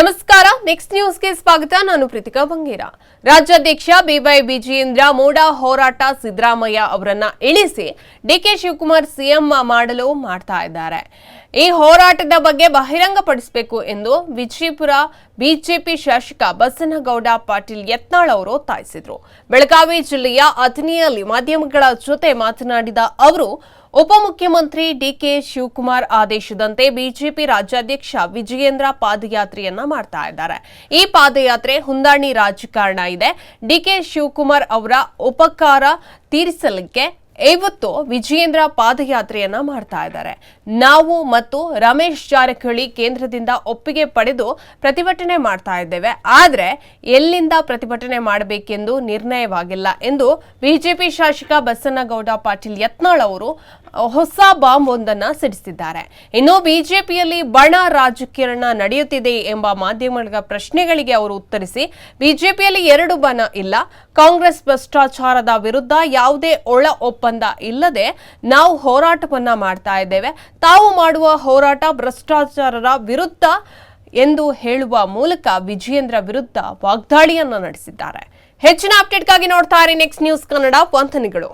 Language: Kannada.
ನಮಸ್ಕಾರ. ನೆಕ್ಸ್ಟ್ ನ್ಯೂಸ್ಗೆ ಸ್ವಾಗತ. ನಾನು ಪ್ರೀತಿಕಾ ಬಂಗೇರ. ರಾಜ್ಯಾಧ್ಯಕ್ಷ ಬಿವೈ ವಿಜಯೇಂದ್ರ, ಮೋಡಾ ಹೋರಾಟ ಸಿದ್ದರಾಮಯ್ಯ ಅವರನ್ನ ಇಳಿಸಿ ಡಿಕೆ ಶಿವಕುಮಾರ್ ಸಿಎಂ ಮಾಡಲು ಮಾಡ್ತಾ ಇದ್ದಾರೆ. ಈ ಹೋರಾಟದ ಬಗ್ಗೆ ಬಹಿರಂಗಪಡಿಸಬೇಕು ಎಂದು ವಿಜಯಪುರ ಬಿಜೆಪಿ ಶಾಸಕ ಬಸನಗೌಡ ಪಾಟೀಲ್ ಯತ್ನಾಳ್ ಅವರು ಒತ್ತಾಯಿಸಿದರು. ಬೆಳಗಾವಿ ಜಿಲ್ಲೆಯ ಅಥಣಿಯಲ್ಲಿ ಮಾಧ್ಯಮಗಳ ಜೊತೆ ಮಾತನಾಡಿದ ಅವರು, ಉಪಮುಖ್ಯಮಂತ್ರಿ ಡಿಕೆ ಶಿವಕುಮಾರ್ ಆದೇಶದಂತೆ ಬಿಜೆಪಿ ರಾಜ್ಯಾಧ್ಯಕ್ಷ ವಿಜಯೇಂದ್ರ ಪಾದಯಾತ್ರೆಯನ್ನ ಮಾಡ್ತಾ ಇದ್ದಾರೆ. ಈ ಪಾದಯಾತ್ರೆ ಹೊಂದಾಣಿ ರಾಜಕಾರಣ ಇದೆ. ಡಿಕೆ ಶಿವಕುಮಾರ್ ಅವರ ಉಪಕಾರ ತೀರಿಸಲಿಕ್ಕೆ ಇವತ್ತು ವಿಜಯೇಂದ್ರ ಪಾದಯಾತ್ರೆಯನ್ನ ಮಾಡ್ತಾ ಇದ್ದಾರೆ. ನಾವು ಮತ್ತು ರಮೇಶ್ ಜಾರಕಿಹೊಳಿ ಕೇಂದ್ರದಿಂದ ಒಪ್ಪಿಗೆ ಪಡೆದು ಪ್ರತಿಭಟನೆ ಮಾಡ್ತಾ ಇದ್ದೇವೆ. ಆದ್ರೆ ಎಲ್ಲಿಂದ ಪ್ರತಿಭಟನೆ ಮಾಡಬೇಕೆಂದು ನಿರ್ಣಯವಾಗಿಲ್ಲ ಎಂದು ಬಿಜೆಪಿ ಶಾಸಕ ಬಸನಗೌಡ ಪಾಟೀಲ್ ಯತ್ನಾಳ್ ಅವರು ಹೊಸ ಬಾಂಬ್ ಒಂದನ್ನ ಸಿಡಿಸಿದ್ದಾರೆ. ಇನ್ನು ಬಿಜೆಪಿಯಲ್ಲಿ ಬಣ ರಾಜಕೀರಣ ನಡೆಯುತ್ತಿದೆ ಎಂಬ ಮಾಧ್ಯಮಗಳ ಪ್ರಶ್ನೆಗಳಿಗೆ ಅವರು ಉತ್ತರಿಸಿ, ಬಿಜೆಪಿಯಲ್ಲಿ ಎರಡು ಬಣ ಇಲ್ಲ. ಕಾಂಗ್ರೆಸ್ ಭ್ರಷ್ಟಾಚಾರದ ವಿರುದ್ಧ ಯಾವುದೇ ಒಳ ಒಪ್ಪಂದ ಇಲ್ಲದೆ ನಾವು ಹೋರಾಟವನ್ನ ಮಾಡ್ತಾ ಇದ್ದೇವೆ. ತಾವು ಮಾಡುವ ಹೋರಾಟ ಭ್ರಷ್ಟಾಚಾರರ ವಿರುದ್ಧ ಎಂದು ಹೇಳುವ ಮೂಲಕ ವಿಜಯೇಂದ್ರ ವಿರುದ್ಧ ವಾಗ್ದಾಳಿಯನ್ನ ನಡೆಸಿದ್ದಾರೆ. ಹೆಚ್ಚಿನ ಅಪ್ಡೇಟ್ಗಾಗಿ ನೋಡ್ತಾ ಇರಿ ನೆಕ್ಸ್ಟ್ ನ್ಯೂಸ್ ಕನ್ನಡ ವಂದನೆಗಳು.